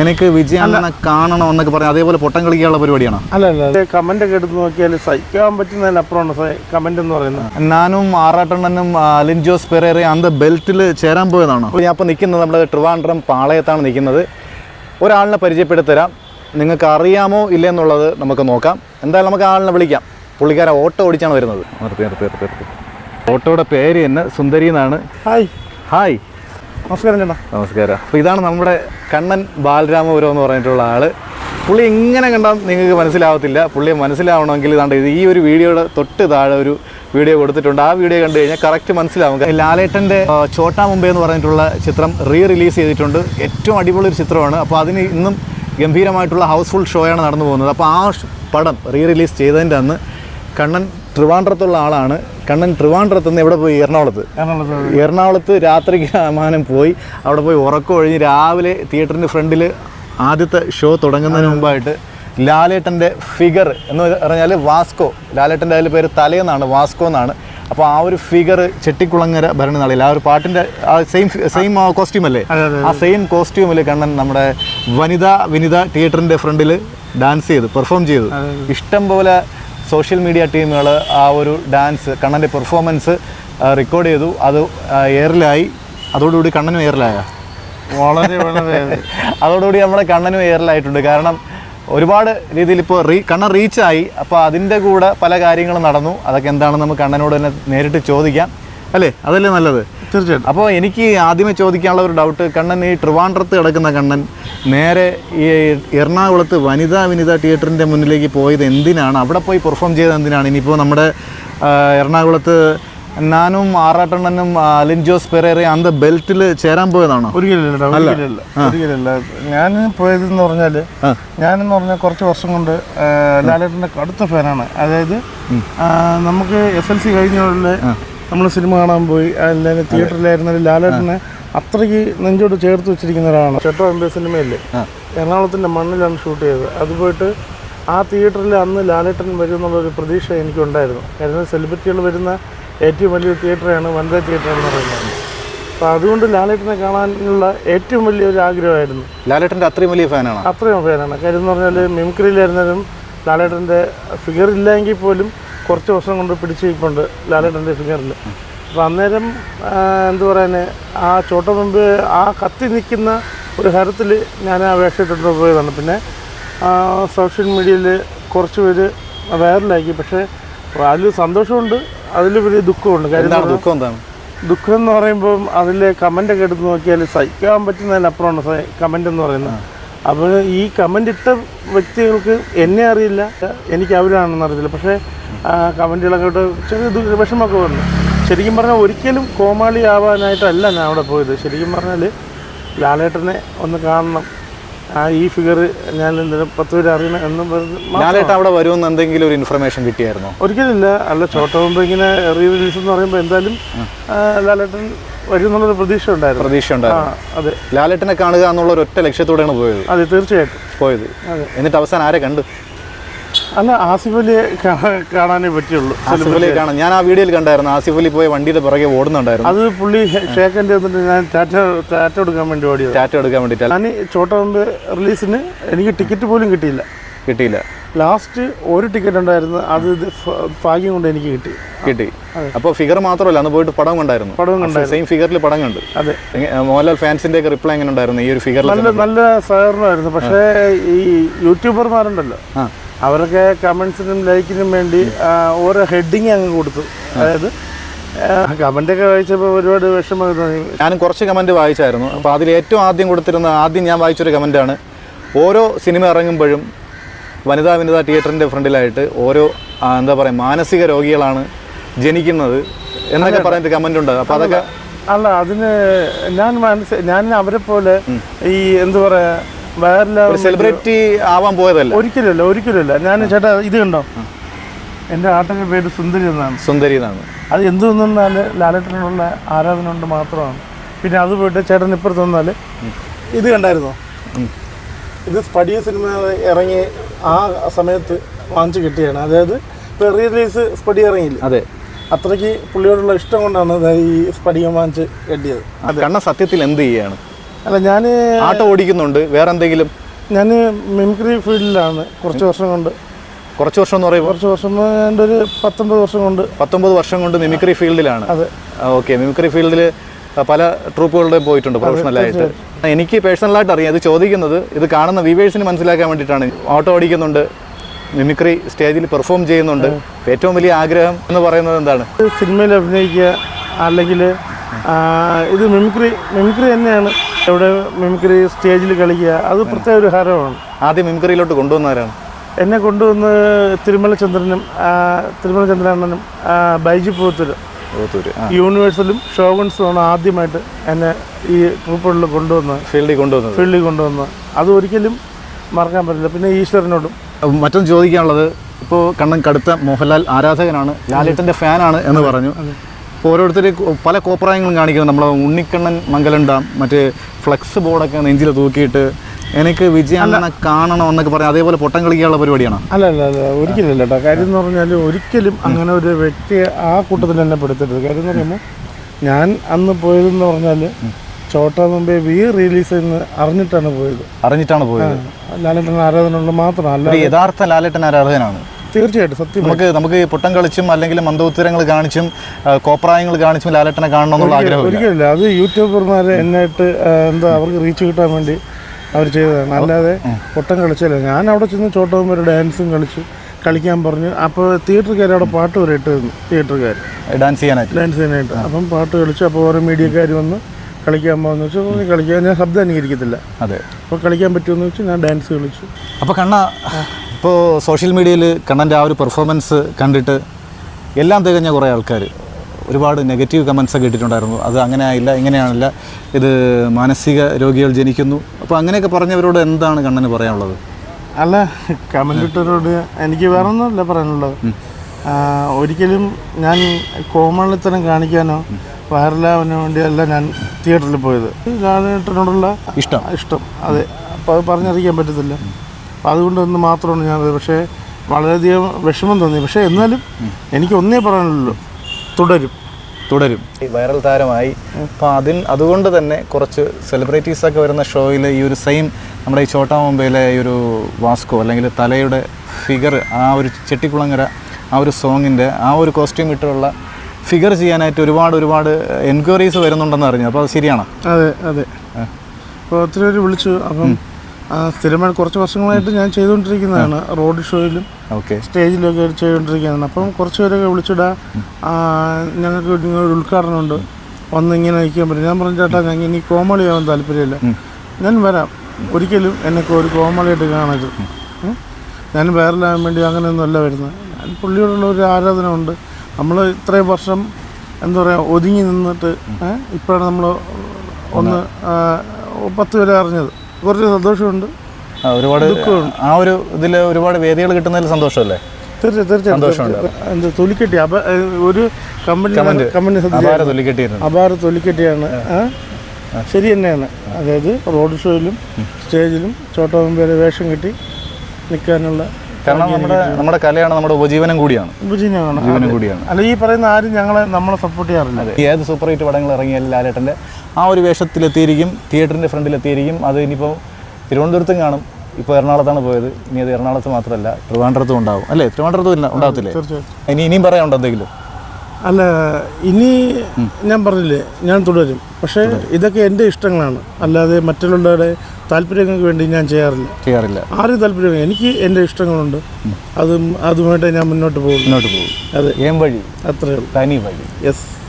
എനിക്ക് വിജയണ്ണനെ കാണണം എന്നൊക്കെ പറഞ്ഞാൽ അതേപോലെ പൊട്ടം കളിക്കാനുള്ള പരിപാടിയാണോ? അല്ല അല്ല കമന്റ് ഒക്കെ എടുത്ത് നോക്കിയാൽ സഹിക്കാൻ പറ്റുന്നതിനപ്പുറമാണ് കമന്റ് എന്ന് പറയുന്നത്. ഞാനും ആറാട്ടണ്ണനും അലിൻ ജോസ് പെരേറെ അന്ത ബെൽറ്റിൽ ചേരാൻ പോയതാണോ? ഞാൻ അപ്പോൾ നിൽക്കുന്നത് നമ്മുടെ ട്രിവാൻഡ്രം പാളയത്താണ് നിൽക്കുന്നത്. ഒരാളിനെ പരിചയപ്പെടുത്തരാം. നിങ്ങൾക്ക് അറിയാമോ ഇല്ല എന്നുള്ളത് നമുക്ക് നോക്കാം. എന്തായാലും നമുക്ക് ആളിനെ വിളിക്കാം. പുള്ളിക്കാരൻ ഓട്ടോ ഓടിച്ചാണ് വരുന്നത്. നിർത്തി നിർത്തി നിർത്തി നിർത്തി. ഓട്ടോയുടെ പേര് തന്നെ സുന്ദരി എന്നാണ്. ഹായ് ഹായ് നമസ്കാരം ചേട്ടാ. നമസ്കാരം. അപ്പോൾ ഇതാണ് നമ്മുടെ കണ്ണൻ ബാലരാമപുരം എന്ന് പറഞ്ഞിട്ടുള്ള ആൾ. പുള്ളി എങ്ങനെ കണ്ടാൽ നിങ്ങൾക്ക് മനസ്സിലാവത്തില്ല. പുള്ളിയെ മനസ്സിലാവണമെങ്കിൽ ഇതാണ്ട് ഇത് ഈ ഒരു വീഡിയോയുടെ തൊട്ട് താഴെ ഒരു വീഡിയോ കൊടുത്തിട്ടുണ്ട്. ആ വീഡിയോ കണ്ടു കഴിഞ്ഞാൽ കറക്റ്റ് മനസ്സിലാവും. ലാലേട്ടന്റെ ചോട്ടാ മുംബൈ എന്ന് പറഞ്ഞിട്ടുള്ള ചിത്രം റീ റിലീസ് ചെയ്തിട്ടുണ്ട്. ഏറ്റവും അടിപൊളി ഒരു ചിത്രമാണ്. അപ്പോൾ അതിന് ഇന്നും ഗംഭീരമായിട്ടുള്ള ഹൗസ്ഫുൾ ഷോയാണ് നടന്നു പോകുന്നത്. അപ്പോൾ ആ പടം റീ റിലീസ് ചെയ്തതിന്റെ അന്ന് കണ്ണൻ ട്രിവാൻഡ്രത്തുള്ള ആളാണ്. കണ്ണൻ ട്രിവാൻഡ്രത്ത് നിന്ന് എവിടെ പോയി? എറണാകുളത്ത്. എറണാകുളത്ത് രാത്രി രാത്രിക്ക് മാനം പോയി. അവിടെ പോയി ഉറക്കം ഒഴിഞ്ഞ് രാവിലെ തിയേറ്ററിന്റെ ഫ്രണ്ടിൽ ആദ്യത്തെ ഷോ തുടങ്ങുന്നതിന് മുമ്പായിട്ട് ലാലേട്ടന്റെ ഫിഗർ എന്ന് പറഞ്ഞാൽ വാസ്കോ. ലാലേട്ടന്റെ അതിൽ പേര് തലേന്നാണ് വാസ്കോ എന്നാണ്. അപ്പോൾ ആ ഒരു ഫിഗർ ചെട്ടിക്കുളങ്ങര ഭരണനാളിൽ ആ ഒരു പാട്ടിന്റെ ആ സെയിം സെയിം കോസ്റ്റ്യൂം അല്ലേ. ആ സെയിം കോസ്റ്റ്യൂമിൽ കണ്ണൻ നമ്മുടെ വനിതാ വിനിത തിയേറ്ററിന്റെ ഫ്രണ്ടിൽ ഡാൻസ് ചെയ്തു പെർഫോം ചെയ്തു. ഇഷ്ടം പോലെ സോഷ്യൽ മീഡിയ ടീമുകൾ ആ ഒരു ഡാൻസ് കണ്ണന്റെ പെർഫോമൻസ് റെക്കോർഡ് ചെയ്തു. അത് എയറിലായി അതോടുകൂടി കണ്ണനും എയറിലായ വളരെ വളരെ. അതോടുകൂടി നമ്മുടെ കണ്ണനും എയറിലായിട്ടുണ്ട് കാരണം ഒരുപാട് രീതിയിൽ ഇപ്പോൾ റീ കണ്ണൻ റീച്ചായി അപ്പോൾ അതിന്റെ കൂടെ പല കാര്യങ്ങളും നടന്നു. അതൊക്കെ എന്താണെന്ന് നമുക്ക് കണ്ണനോട് തന്നെ നേരിട്ട് ചോദിക്കാം. അല്ലേ? അതല്ലേ നല്ലത്? തീർച്ചയായിട്ടും. അപ്പോൾ എനിക്ക് ആദ്യമേ ചോദിക്കാനുള്ള ഒരു ഡൗട്ട് കണ്ണൻ ഈ ട്രിവാൻഡ്രത്ത് കിടക്കുന്ന കണ്ണൻ നേരെ ഈ എറണാകുളത്ത് വനിതാ വിനിത തിയേറ്ററിന്റെ മുന്നിലേക്ക് പോയത് എന്തിനാണ്? അവിടെ പോയി പെർഫോം ചെയ്തത് എന്തിനാണ്? ഇനിയിപ്പോൾ നമ്മുടെ എറണാകുളത്ത് ഞാനും ആറാട്ടണ്ണനും അലിൻ ജോസ് പെരേറെ അന്ത ബെൽറ്റിൽ ചേരാൻ പോയതാണോ? ഒരിക്കലില്ല ഒരിക്കലില്ല ഞാൻ പോയതെന്ന് പറഞ്ഞാൽ. ഞാനെന്ന് പറഞ്ഞാൽ കുറച്ച് വർഷം കൊണ്ട് ലാലേട്ടന്റെ ലാലേട്ടന്റെ കടുത്ത ഫാനാണ്. അതായത് നമുക്ക് എസ് എൽ സി കഴിഞ്ഞുള്ള നമ്മൾ സിനിമ കാണാൻ പോയി അല്ലെങ്കിൽ തിയേറ്ററിലായിരുന്നാലും ലാലേട്ടനെ അത്രയ്ക്ക് നെഞ്ചോട് ചേർത്ത് വെച്ചിരിക്കുന്ന ഒരാളാണ്. ചേട്ടോ എം ബി സിനിമയില്ലേ എറണാകുളത്തിന്റെ മണ്ണിലാണ് ഷൂട്ട് ചെയ്തത്. അത് പോയിട്ട് ആ തിയേറ്ററിൽ അന്ന് ലാലേട്ടൻ വരും എന്നുള്ളൊരു പ്രതീക്ഷ എനിക്കുണ്ടായിരുന്നു. കാരണം സെലിബ്രിറ്റികൾ വരുന്ന ഏറ്റവും വലിയ തിയേറ്ററാണ് വനിതാ തിയേറ്റർ എന്ന് പറയുന്നത്. അപ്പോൾ അതുകൊണ്ട് ലാലേട്ടനെ കാണാനുള്ള ഏറ്റവും വലിയൊരു ആഗ്രഹമായിരുന്നു. ലാലേട്ടന്റെ അത്രയും വലിയ ഫാനാണ്? അത്രയും ഫാനാണ്. കാര്യം എന്ന് പറഞ്ഞാൽ മിമിക്രിയിലായിരുന്നാലും ലാലേട്ടന്റെ ഫിഗർ ഇല്ലെങ്കിൽ പോലും കുറച്ച് വർഷം കൊണ്ട് പിടിച്ച് നിൽപ്പുണ്ട്. ലാലേട്ടന്റെ ഫിംഗറിൽ അപ്പോൾ അന്നേരം എന്തു പറയാൻ ആ ചോട്ട മുമ്പ് ആ കത്തി നിൽക്കുന്ന ഒരു ഹരത്തിൽ ഞാൻ ആ വേഷം ഇട്ടിട്ട് പോയതാണ്. പിന്നെ സോഷ്യൽ മീഡിയയിൽ കുറച്ച് പേര് വൈറലാക്കി. പക്ഷേ അതിൽ സന്തോഷമുണ്ട് അതിൽ വലിയ ദുഃഖമുണ്ട്. കാര്യം ദുഃഖം എന്താണ്? ദുഃഖം എന്ന് പറയുമ്പം അതിൽ കമന്റ് ഒക്കെ എടുത്ത് നോക്കിയാൽ സഹിക്കാൻ പറ്റുന്നതിനപ്പുറമാണ് കമന്റ് എന്ന് പറയുന്നത്. അപ്പോൾ ഈ കമന്റ് ഇട്ട വ്യക്തികൾക്ക് എന്നെ അറിയില്ല എനിക്ക് അവരാണെന്ന് അറിയത്തില്ല പക്ഷേ കമന്റുകളൊക്കെ ഇട്ട് ചെറിയ വിഷമമൊക്കെ വന്നു. ശരിക്കും പറഞ്ഞാൽ ഒരിക്കലും കോമാളി ആവാനായിട്ടല്ല ഞാൻ അവിടെ പോയത്. ശരിക്കും പറഞ്ഞാൽ ലാലേട്ടനെ ഒന്ന് കാണണം. ആ ഈ ഫിഗർ ഞാൻ പത്ത് പേര് അറിയണം എന്നും ലാലേട്ടൻ അവിടെ വരുമെന്ന് എന്തെങ്കിലും ഒരു ഇൻഫർമേഷൻ കിട്ടിയായിരുന്നു? ഒരിക്കലില്ല. അല്ല ചോട്ടമുമ്പ് ഇങ്ങനെ റീ റിലീസ് എന്ന് പറയുമ്പോൾ എന്തായാലും ലാലേട്ടൻ വരും എന്നുള്ളൊരു പ്രതീക്ഷ ഉണ്ടായിരുന്നു. പ്രതീക്ഷ ഉണ്ടായിരുന്നു. അതെ. ലാലേട്ടനെ കാണുക എന്നുള്ള ഒറ്റ ലക്ഷ്യത്തോടെയാണ് പോയത്. അതെ തീർച്ചയായിട്ടും. പോയത്. എന്നിട്ട് അവസാനം ആരെ കണ്ടു? അല്ല ആസിഫ് അലി കാണാനേ പറ്റുള്ളൂ ആസിഫ് അലി കാണാൻ. ഞാൻ ആ വീഡിയോയിൽ കണ്ടായിരുന്നു. ആസിഫ് അലി പോയ വണ്ടിയുടെ പുറകെ ഓടുന്നുണ്ടായിരുന്നു. അത് പുള്ളി ഷേക്കന്റെ വന്നിട്ട് ഞാൻ ടാറ്റ ടാറ്റ കൊടുക്കാൻ വേണ്ടി ഓടിയത്. ടാറ്റ എടുക്കാൻ വേണ്ടിയിട്ട്. ഞാൻ ചോട്ടമുമ്പ് റിലീസിന് എനിക്ക് ടിക്കറ്റ് പോലും കിട്ടിയില്ല. കിട്ടിയില്ല. ലാസ്റ്റ് ഒരു ടിക്കറ്റ് ഉണ്ടായിരുന്നു. അത് ഭാഗ്യം കൊണ്ട് എനിക്ക് കിട്ടി. കിട്ടി. അപ്പോൾ ഫിഗർ മാത്രമല്ല അന്ന് പോയിട്ട് പടം കണ്ടായിരുന്നു. പടം കണ്ടായിരുന്നു. സെയിം ഫിഗറിൽ പടം കണ്ട്. അതെ. മോഹൻലാൽ ഫാൻസിന്റെ ഒക്കെ റിപ്ലൈ എങ്ങനെ ഉണ്ടായിരുന്നു ഈ ഒരു ഫിഗറിൽ നല്ല നല്ല സഹകരണമായിരുന്നു. പക്ഷേ ഈ യൂട്യൂബർമാരുണ്ടല്ലോ ആ. അവരൊക്കെ കമൻസിനും ലൈക്കിനും വേണ്ടി ഓരോ ഹെഡിങ് അങ്ങ് കൊടുത്തു. അതായത് കമന്റൊക്കെ വായിച്ചപ്പോൾ ഒരുപാട് വിഷമം തോന്നി. ഞാനും കുറച്ച് കമന്റ് വായിച്ചായിരുന്നു. അപ്പോൾ അതിൽ ഏറ്റവും ആദ്യം കൊടുത്തിരുന്ന ആദ്യം ഞാൻ വായിച്ചൊരു കമന്റാണ് ഓരോ സിനിമ ഇറങ്ങുമ്പോഴും വനിതാ വനിതാ തിയേറ്ററിന്റെ ഫ്രണ്ടിലായിട്ട് ഓരോ എന്താ പറയുക മാനസിക രോഗികളാണ് ജനിക്കുന്നത് എന്നൊക്കെ പറയുന്ന കമന്റ് ഉണ്ട് അപ്പോൾ അതൊക്കെ അല്ല അതിന് ഞാൻ മനസ്സ് ഞാൻ അവരെ പോലെ ഈ എന്താ പറയാ വേറെ സെലിബ്രിറ്റി ആവാൻ പോയതല്ല? ഒരിക്കലുമില്ല ഒരിക്കലുമില്ല. ഞാൻ ചേട്ടാ ഇത് കണ്ടോ? എന്റെ ആട്ടന്റെ പേര് സുന്ദരി എന്നാണ്. സുന്ദരി എന്നാണ്. അത് എന്ത് നിന്നാൽ ലാലേട്ടനോടുള്ള ആരാധന കൊണ്ട് മാത്രമാണ്. പിന്നെ അത് പോയിട്ട് ചേട്ടൻ ഇപ്പുറത്ത് വന്നാൽ ഇത് കണ്ടായിരുന്നോ? ഇത് സ്പടിയ സിനിമ ഇറങ്ങി ആ സമയത്ത് വാങ്ങിച്ചു കിട്ടിയാണ്. അതായത് ഇപ്പൊ റീ റിലീസ് സ്പടി ഇറങ്ങിയില്ല? അതെ. അത്രയ്ക്ക് പുള്ളിയോടുള്ള ഇഷ്ടം കൊണ്ടാണ് ഈ സ്പടികം വാങ്ങിച്ച് കെട്ടിയത്. കണ്ണ സത്യത്തിൽ എന്ത് ചെയ്യാണ്? അല്ല ഞാൻ ആട്ടോ ഓടിക്കുന്നുണ്ട്. വേറെ എന്തെങ്കിലും ഞാൻ മിമിക്രി ഫീൽഡിലാണ് കുറച്ച് വർഷം കൊണ്ട്. കുറച്ച് വർഷം എന്ന് പറയുമ്പോൾ? കുറച്ച് വർഷം എന്റെ ഒരു പത്തൊമ്പത് വർഷം കൊണ്ട്. പത്തൊമ്പത് വർഷം കൊണ്ട് മിമിക്രി ഫീൽഡിലാണ്. അതെ. ഓക്കെ. മിമിക്രി ഫീൽഡിൽ പല ട്രൂപ്പുകളുടെ പോയിട്ടുണ്ട് പ്രൊഫഷണലായിട്ട്. എനിക്ക് പേഴ്സണലായിട്ട് അറിയാം ഇത് ചോദിക്കുന്നത് ഇത് കാണുന്ന വ്യൂവേഴ്സിന് മനസ്സിലാക്കാൻ വേണ്ടിയിട്ടാണ്. ഓട്ടോ ഓടിക്കുന്നുണ്ട് മിമിക്രി സ്റ്റേജിൽ പെർഫോം ചെയ്യുന്നുണ്ട്. ഏറ്റവും വലിയ ആഗ്രഹം എന്ന് പറയുന്നത് എന്താണ്? സിനിമയിൽ അഭിനയിക്കുക അല്ലെങ്കിൽ ഇത് മിമിക്രി മിമിക്രി തന്നെയാണ്. ഇവിടെ മിമിക്രി സ്റ്റേജിൽ കളിക്കുക. അത് പ്രത്യേക ഒരു ഹരമാണ്. ആദ്യം മിമിക്രിയിലോട്ട് കൊണ്ടുവന്നവരാണ്. എന്നെ കൊണ്ടുവന്ന് തിരുമല ചന്ദ്രനും ആ, തിരുമല ചന്ദ്രണ്ണനും ആ, ബൈജു പൂത്തരും. ആ. യൂണിവേഴ്സലും ഷോഗൺസുമാണ് ആദ്യമായിട്ട് എന്നെ ഈ ട്രൂപ്പുകളിൽ കൊണ്ടുവന്ന് ഫീൽഡിൽ കൊണ്ടുവന്നത്. ഫീൽഡിൽ കൊണ്ടുവന്ന് അത് ഒരിക്കലും മറക്കാൻ പറ്റില്ല. പിന്നെ ഈശ്വരനോടും. മറ്റൊന്ന് ചോദിക്കാനുള്ളത് ഇപ്പോൾ കണ്ണൻ കടുത്ത മോഹൻലാൽ ആരാധകനാണ് ലാലേട്ടന്റെ ഫാനാണ് എന്ന് പറഞ്ഞു. ഓരോരുത്തർ പല കോപ്രായങ്ങളും കാണിക്കുന്നത് നമ്മളെ ഉണ്ണിക്കണ്ണൻ മംഗലം ഡാം മറ്റേ ഫ്ലെക്സ് ബോർഡൊക്കെ നെഞ്ചിൽ തൂക്കിയിട്ട് എനിക്ക് വിജയണ്ണനെ കാണണം എന്നൊക്കെ പറയാം അതേപോലെ പൊട്ടം കളിക്കാനുള്ള പരിപാടിയാണ്? അല്ല അല്ല അല്ല ഒരിക്കലും അല്ല കേട്ടോ കാര്യം എന്ന് പറഞ്ഞാൽ ഒരിക്കലും അങ്ങനെ ഒരു വ്യക്തിയെ ആ കൂട്ടത്തിൽ തന്നെ പെടുത്തരുത്. കാര്യം എന്ന് പറയുമ്പോൾ ഞാൻ അന്ന് പോയതെന്ന് പറഞ്ഞാൽ ചോട്ടാ മുമ്പേ വി റിലീസ് എന്ന് അറിഞ്ഞിട്ടാണ് പോയത്. അറിഞ്ഞിട്ടാണ് പോയത്. ലാലേട്ടൻ ആരാധനയുള്ള മാത്രം. അല്ല യഥാർത്ഥ ലാലേട്ടൻ ആരാധകനാണ്. തീർച്ചയായിട്ടും സത്യം നമുക്ക് നമുക്ക് ഈ പൊട്ടം കളിച്ചും അല്ലെങ്കിൽ മന്ദോത്തരങ്ങൾ കാണിച്ചും കോപ്രായങ്ങൾ കാണിച്ചും ലാലേട്ടനെ കാണണം എന്നുള്ള ആഗ്രഹം ഒരിക്കലില്ല അത് യൂട്യൂബർമാർ എന്നായിട്ട് എന്താ അവർക്ക് റീച്ച് കിട്ടാൻ വേണ്ടി അവർ ചെയ്തതാണ്. അല്ലാതെ പൊട്ടം കളിച്ചല്ല. ഞാൻ അവിടെ ചെന്ന് ചോട്ടവന്മാർ ഡാൻസും കളിച്ചു കളിക്കാൻ പറഞ്ഞു. അപ്പോൾ തിയേറ്ററുകാർ അവിടെ പാട്ട് വരെ ഇട്ട് തന്നു തിയേറ്ററുകാർ ഡാൻസ് ചെയ്യാനായിട്ട്. ഡാൻസ് ചെയ്യാനായിട്ട്. അപ്പം പാട്ട് കളിച്ചു. അപ്പോൾ ഓരോ മീഡിയക്കാർ വന്ന് കളിക്കാൻ പോകുന്ന വെച്ചാൽ "നീ കളിക്കാൻ ഞാൻ ശബ്ദം അനുകരിക്കത്തില്ല അതെ. അപ്പോൾ കളിക്കാൻ പറ്റുമെന്ന് വെച്ചാൽ ഞാൻ ഡാൻസ് കളിച്ചു. അപ്പോൾ കണ്ണ ഇപ്പോൾ സോഷ്യൽ മീഡിയയിൽ കണ്ണന്റെ ആ ഒരു പെർഫോമൻസ് കണ്ടിട്ട് എല്ലാം തികഞ്ഞ കുറേ ആൾക്കാർ ഒരുപാട് നെഗറ്റീവ് കമൻസ് കേട്ടിട്ടുണ്ടായിരുന്നു അത് അങ്ങനെ ആയില്ല ഇങ്ങനെയാണില്ല ഇത് മാനസിക രോഗികൾ ജനിക്കുന്നു. അപ്പോൾ അങ്ങനെയൊക്കെ പറഞ്ഞവരോട് എന്താണ് കണ്ണന് പറയാനുള്ളത്? അല്ല കമന്റ് ഇട്ടവരോട് എനിക്ക് വേറെ ഒന്നുമല്ല പറയാനുള്ളത് ഒരിക്കലും ഞാൻ കോമളിത്തരം കാണിക്കാനോ വൈറലാവാനോ വേണ്ടിയല്ല ഞാൻ തിയേറ്ററിൽ പോയത്. ലാലേട്ടനോടുള്ള ഇഷ്ടം. ഇഷ്ടം. അതെ. അപ്പോൾ അത് പറഞ്ഞറിയിക്കാൻ പറ്റത്തില്ല. അതുകൊണ്ടൊന്ന് മാത്രമാണ് ഞാൻ പക്ഷേ വളരെയധികം വിഷമം തോന്നി. പക്ഷേ എന്നാലും എനിക്ക് ഒന്നേ പറയാനുള്ളൂ. തുടരും. തുടരും. ഈ വൈറൽ താരമായി. അപ്പോൾ അതിൽ അതുകൊണ്ട് തന്നെ കുറച്ച് സെലിബ്രിറ്റീസൊക്കെ വരുന്ന ഷോയിൽ ഈ ഒരു സെയിം നമ്മുടെ ഈ ചോട്ടാ മുംബൈയിലെ ഈ ഒരു വാസ്കോ അല്ലെങ്കിൽ തലയുടെ ഫിഗർ ആ ഒരു ചെട്ടിക്കുളങ്ങര ആ ഒരു സോങ്ങിന്റെ ആ ഒരു കോസ്റ്റ്യൂം ഇട്ടുള്ള ഫിഗർ ചെയ്യാനായിട്ട് ഒരുപാട് ഒരുപാട് എൻക്വയറീസ് വരുന്നുണ്ടെന്ന് അറിഞ്ഞു. അപ്പോൾ അത് ശരിയാണോ? അതെ അതെ. അപ്പോൾ ഒത്തിരി പേര് വിളിച്ചു. അപ്പം സ്ഥിരമായി കുറച്ച് വർഷങ്ങളായിട്ട് ഞാൻ ചെയ്തുകൊണ്ടിരിക്കുന്നതാണ്. റോഡ് ഷോയിലും ഓക്കെ. സ്റ്റേജിലൊക്കെ ചെയ്തുകൊണ്ടിരിക്കുന്നതാണ്. അപ്പം കുറച്ച് പേരൊക്കെ വിളിച്ചിടാ ഞങ്ങൾക്ക് ഇങ്ങനെ ഒരു ഉദ്ഘാടനമുണ്ട് വന്ന് ഇങ്ങനെ നിൽക്കാൻ പറ്റും. ഞാൻ പറഞ്ഞു ചേട്ടാ ഞങ്ങൾ ഇനി കോമഡി ആവാൻ താല്പര്യമില്ല ഞാൻ വരാം. ഒരിക്കലും എന്നൊക്കെ ഒരു കോമളിയായിട്ട് കാണരുത്. ഞാൻ വൈറലാകാൻ വേണ്ടി അങ്ങനെയൊന്നുമല്ല വരുന്നത്. ഞാൻ പുള്ളിയോടുള്ള ഒരു ആരാധന ഉണ്ട് നമ്മൾ ഇത്രയും വർഷം എന്താ പറയുക ഒതുങ്ങി നിന്നിട്ട് ഇപ്പോഴാണ് നമ്മൾ ഒന്ന് പത്ത് പേരെ അറിഞ്ഞത്. കുറച്ച് സന്തോഷമുണ്ട്. ആ, ഒരുപാട് ആ ഒരു ഇതിൽ ഒരുപാട് വേദികൾ കിട്ടുന്നതിൽ സന്തോഷമല്ലേ? തീർച്ചയായും തീർച്ചയായും. തൊലിക്കെട്ടി? അപ ഒരു കമ്പനി കമ്പനി അപാര തൊലിക്കെട്ടിയാണ്. ശരി തന്നെയാണ്. അതായത് റോഡ് ഷോയിലും സ്റ്റേജിലും ചോട്ടോമ്പേരെ വേഷം കെട്ടി നിൽക്കാനുള്ള കാരണം നമ്മുടെ നമ്മുടെ കലയാണ് നമ്മുടെ ഉപജീവനം കൂടിയാണ്. ഉപജീവനം ജീവനം കൂടിയാണ്. അല്ല ഈ പറയുന്ന ആരും ഞങ്ങളെ നമ്മളെ സപ്പോർട്ട് ചെയ്യാറില്ല. ഏത് സൂപ്പർ ഹിറ്റ് പടങ്ങൾ ഇറങ്ങിയാലും ലാലേട്ടന്റെ ആ ഒരു വേഷത്തിലെത്തിയിരിക്കും തിയേറ്ററിന്റെ ഫ്രണ്ടിലെത്തിയിരിക്കും. അത് ഇനിയിപ്പോൾ തിരുവനന്തപുരത്തും കാണും. ഇപ്പോൾ എറണാകുളത്താണ് പോയത്. ഇനി അത് എറണാകുളത്ത് മാത്രമല്ല ട്രിവാൻഡ്രത്തും ഉണ്ടാവും. അല്ലേ? ട്രിവാൻഡ്രത്തും ഇല്ല ഉണ്ടാകത്തില്ലേ ഇനി ഇനിയും പറയാനുണ്ടോ എന്തെങ്കിലും? അല്ല ഇനി ഞാൻ പറഞ്ഞില്ലേ ഞാൻ തുടരും. പക്ഷേ ഇതൊക്കെ എന്റെ ഇഷ്ടങ്ങളാണ്. അല്ലാതെ മറ്റുള്ളവരുടെ താല്പര്യങ്ങൾക്ക് വേണ്ടി ഞാൻ ചെയ്യാറില്ല. ചെയ്യാറില്ല. ആരും താല്പര്യം എനിക്ക് എന്റെ ഇഷ്ടങ്ങളുണ്ട്. അതും അതുമായിട്ട് ഞാൻ മുന്നോട്ട് പോകും. മുന്നോട്ട് പോകും. അതെ. ഏം വഴി. അത്രയേ ഉള്ളൂ. തനി വഴി. യെസ്